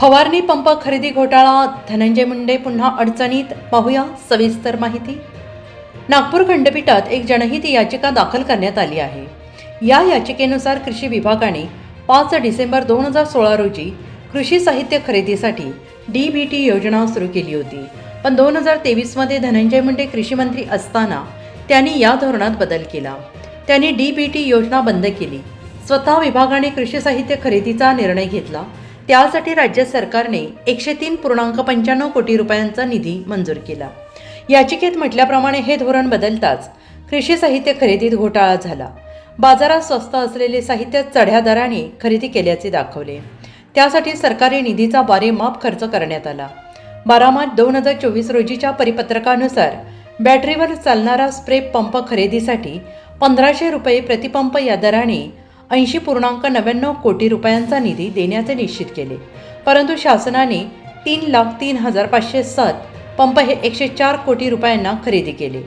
फवारणी पंप खरेदी घोटाळा धनंजय मुंडे पुन्हा अडचणीत पाहूया सविस्तर माहिती. नागपूर खंडपीठात एक जनहित याचिका दाखल करण्यात आली आहे. या याचिकेनुसार कृषी विभागाने पाच डिसेंबर दोन हजार सोळा रोजी कृषी साहित्य खरेदीसाठी डी बी टी योजना सुरू केली होती. पण दोन हजार तेवीसमध्ये धनंजय मुंडे कृषी मंत्री असताना त्यांनी या धोरणात बदल केला. त्यांनी डी बी टी योजना बंद केली. स्वतः विभागाने कृषी साहित्य खरेदीचा निर्णय घेतला. त्यासाठी राज्य सरकारने एकशे तीन पूर्णांक पंच्याण्णव कोटी रुपयांचा निधी मंजूर केला. याचिकेत म्हटल्याप्रमाणे हे धोरण बदलताच कृषी साहित्य खरेदीत घोटाळा झाला. बाजारात स्वस्त असलेले साहित्य चढ्या दराने खरेदी केल्याचे दाखवले. त्यासाठी सरकारी निधीचा बारेमाप खर्च करण्यात आला. बारा मार्च दोन हजार चोवीस रोजीच्या परिपत्रकानुसार बॅटरीवर चालणारा स्प्रे पंप खरेदीसाठी पंधराशे रुपये प्रतिपंप या दराने ऐंशी पूर्णांक नव्याण्णव कोटी रुपयांचा निधी देण्याचे निश्चित केले. परंतु शासनाने तीन लाख तीन हजार पाचशे सात पंप हे एकशे चार कोटी रुपयांना खरेदी केले.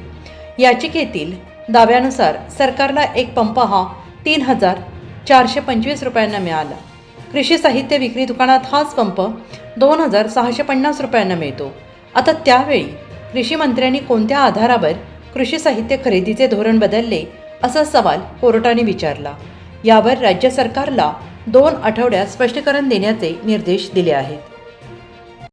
याचिकेतील दाव्यानुसार सरकारला एक पंप हा तीन हजार चारशे पंचवीस रुपयांना मिळाला. कृषी साहित्य विक्री दुकानात हाच पंप दोन हजार सहाशे पन्नास रुपयांना मिळतो. आता त्यावेळी कृषी मंत्र्यांनी कोणत्या आधारावर कृषी साहित्य खरेदीचे धोरण बदलले असा सवाल कोर्टाने विचारला. यावर राज्य सरकारला दोन आठवड्यात स्पष्टीकरण देण्याचे निर्देश दिले आहेत.